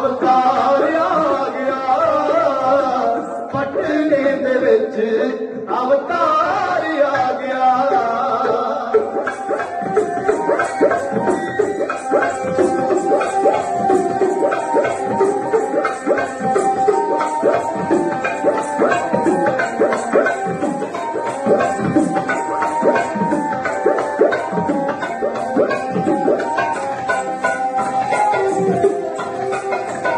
ਅਵਤਾਰ ਆ ਗਿਆ। ਪਟਨੇ ਦੇ ਵਿੱਚ ਅਵਤਾਰ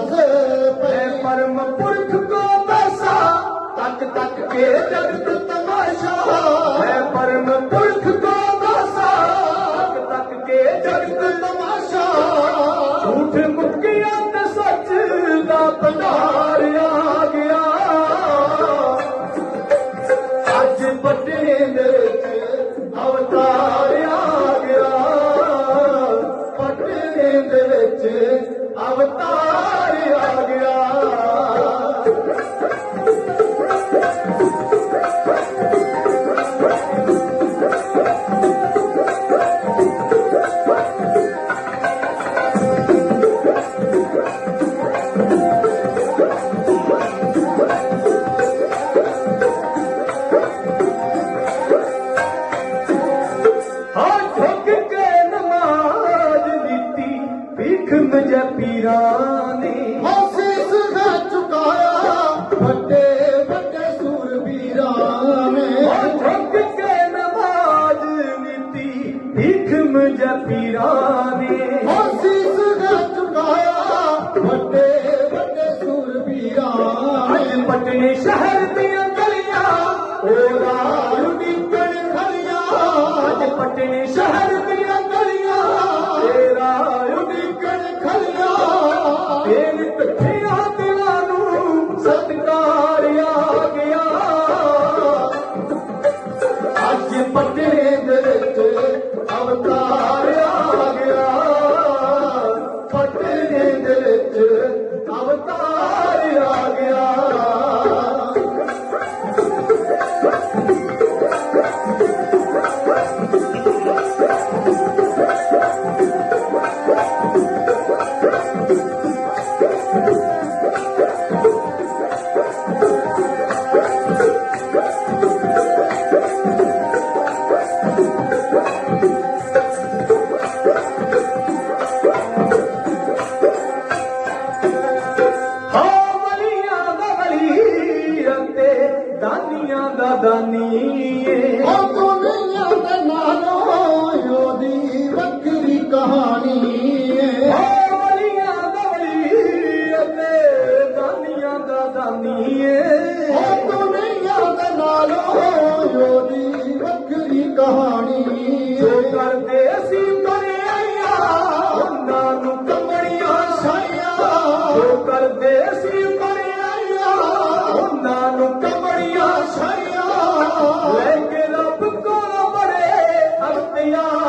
ਲੱਗ ਪਈ। ਪਰਮ ਪੁਰਖ ਕੋ ਬੈਸਾ ਤੱਕ ਤੱਕ ਕੇ ਜਗਤ ਤਮਾਸ਼ਾ। ਹੈ ਪਰਮ ਪੁਰਖ ਕੋ ਬੈਸਾ ਤੱਕ ਤੱਕ ਕੇ ਜਗਤ ਤਮਾਸ਼ਾ। ਝੂਠ ਮੁੱਕਿਆ ਤੇ ਸੱਚ ਦਾ ਭੰਡਾਰ ਆ ਗਿਆ। ਅੱਜ ਵੱਡੇ ਦੇ ਵਿੱਚ ਅਵਤਾਰ ਆ ਗਿਆ। ਵੱਡੇ ਦੇ ਵਿੱਚ ਅਵਤਾਰ ਆ ਗਿਆ। पीरा ਹੋ ਵਲੀਆਂ ਦਾ ਵਲੀ ਅਤੇ ਦਾਨੀਆਂ ਦਾ ਦਾਨੀ ਏ अ